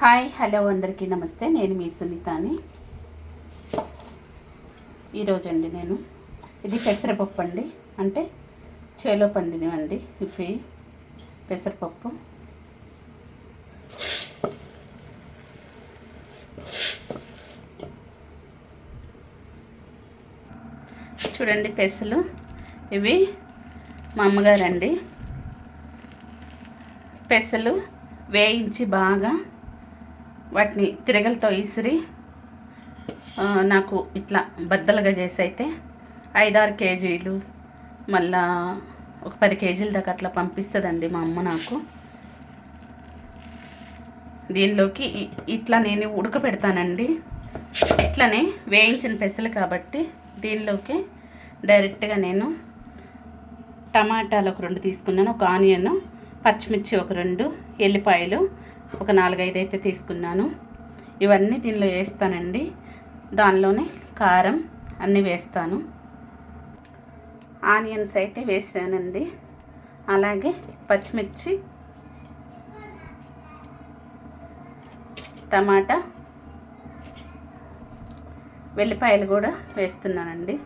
Hi hello అందరికీ నమస్తే. నేను మీ సునీతాని. ఈరోజండి నేను. ఇది పెసరపప్పు అండి. అంటే చేలో పండినవండి. ఇవి పెసరపప్పు. చూడండి పెసలు. ఇవి మా అమ్మగారండి. పెసలు వేయించి బాగా వాటిని తిరగలతో ఇసిరి నాకు ఇట్లా బద్దలుగా చేసి అయితే ఐదారు కేజీలు మళ్ళా ఒక పది కేజీల దాకా అట్లా పంపిస్తుందండి మా అమ్మ నాకు. దీనిలోకి ఇట్లా నేను ఉడకబెడతానండి. ఇట్లనే వేయించిన పెసలు కాబట్టి దీనిలోకి డైరెక్ట్గా నేను టమాటాలు ఒక రెండు తీసుకున్నాను ఒక ఆనియన్ పచ్చిమిర్చి ఒక రెండు ఎల్లిపాయలు ఒక నాలుగైదు అయితే తీసుకున్నాను. ఇవన్నీ దీనిలో వేస్తానండి. దానిలోనే కారం అన్నీ వేస్తాను. ఆనియన్స్ అయితే వేసానండి. అలాగే పచ్చిమిర్చి టమాటా వెల్లిపాయలు కూడా వేస్తున్నానండి.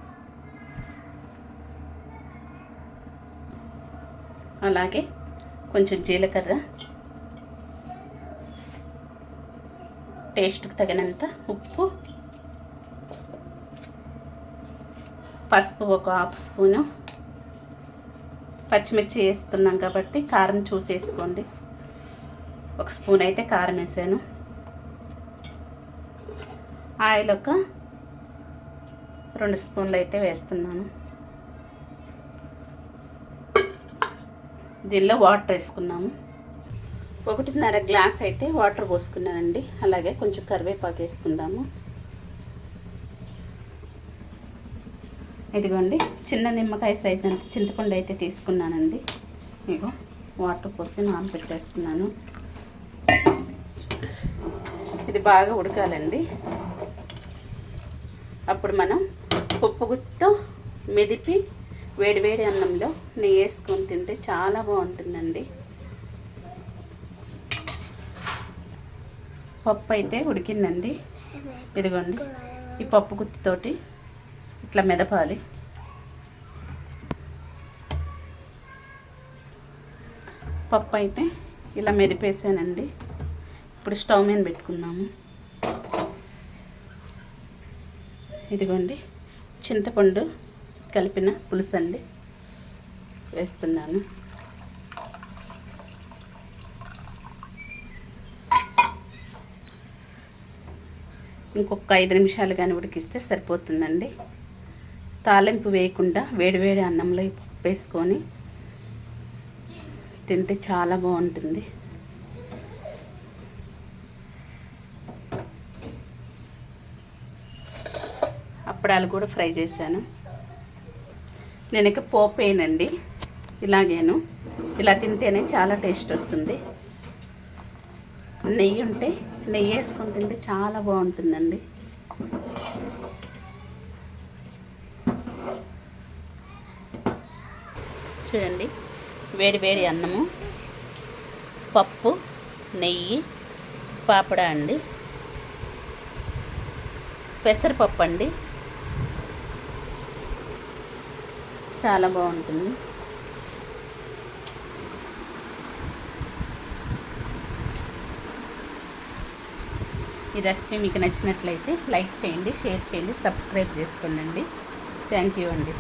అలాగే కొంచెం జీలకర్ర టేస్ట్కి తగినంత ఉప్పు. పసుపు ఒక హాఫ్ స్పూను. పచ్చిమిర్చి వేస్తున్నాం కాబట్టి కారం చూసేసుకోండి. ఒక స్పూన్ అయితే కారం వేసాను. ఆయిల్ ఒక రెండు స్పూన్లు అయితే వేస్తున్నాను. దీనిలో వాటర్ వేసుకున్నాము ఒకటిన్నర గ్లాస్ అయితే వాటర్ పోసుకున్నానండి. అలాగే కొంచెం కరివేపాకు వేసుకుందాము. ఇదిగోండి చిన్న నిమ్మకాయ సైజ్ అంత చింతపండు అయితే తీసుకున్నానండి. ఇగో వాటర్ పోసి నానబెట్టేస్తున్నాను ఇది బాగా ఉడకాలండి. అప్పుడు మనం పప్పు గుత్తో మెదిపి వేడివేడి అన్నంలో నెయ్యి వేసుకొని తింటే చాలా బాగుంటుందండి. పప్పు అయితే ఉడికిందండి. ఇదిగోండి ఈ పప్పు గుత్తితోటి ఇట్లా మెదపాలి. పప్పు అయితే ఇలా మెదిపేసానండి. ఇప్పుడు స్టవ్ మీద పెట్టుకుందాము. ఇదిగోండి చింతపండు కలిపిన పులుసు అండి వేస్తున్నాను. ఇంకొక ఐదు నిమిషాలు కానీ ఉడికిస్తే సరిపోతుందండి. తాలింపు వేయకుండా వేడివేడి అన్నంలో పప్పు వేసుకొని తింటే చాలా బాగుంటుంది. అప్పడాలు కూడా ఫ్రై చేశాను. నేను ఇక పోపు వేయనండి. ఇలాగేను. ఇలా తింటేనే చాలా టేస్ట్ వస్తుంది. నెయ్యి ఉంటే నెయ్యి వేసుకొని తింటే చాలా బాగుంటుందండి. చూడండి వేడి వేడి అన్నము పప్పు నెయ్యి పాపడ అండి పెసరపప్పు అండి. చాలా బాగుంటుంది. ఈ రెసిపీ మీకు నచ్చినట్లయితే లైక్ చేయండి షేర్ చేయండి సబ్స్క్రైబ్ చేసుకోండి. థ్యాంక్ యూ అండి.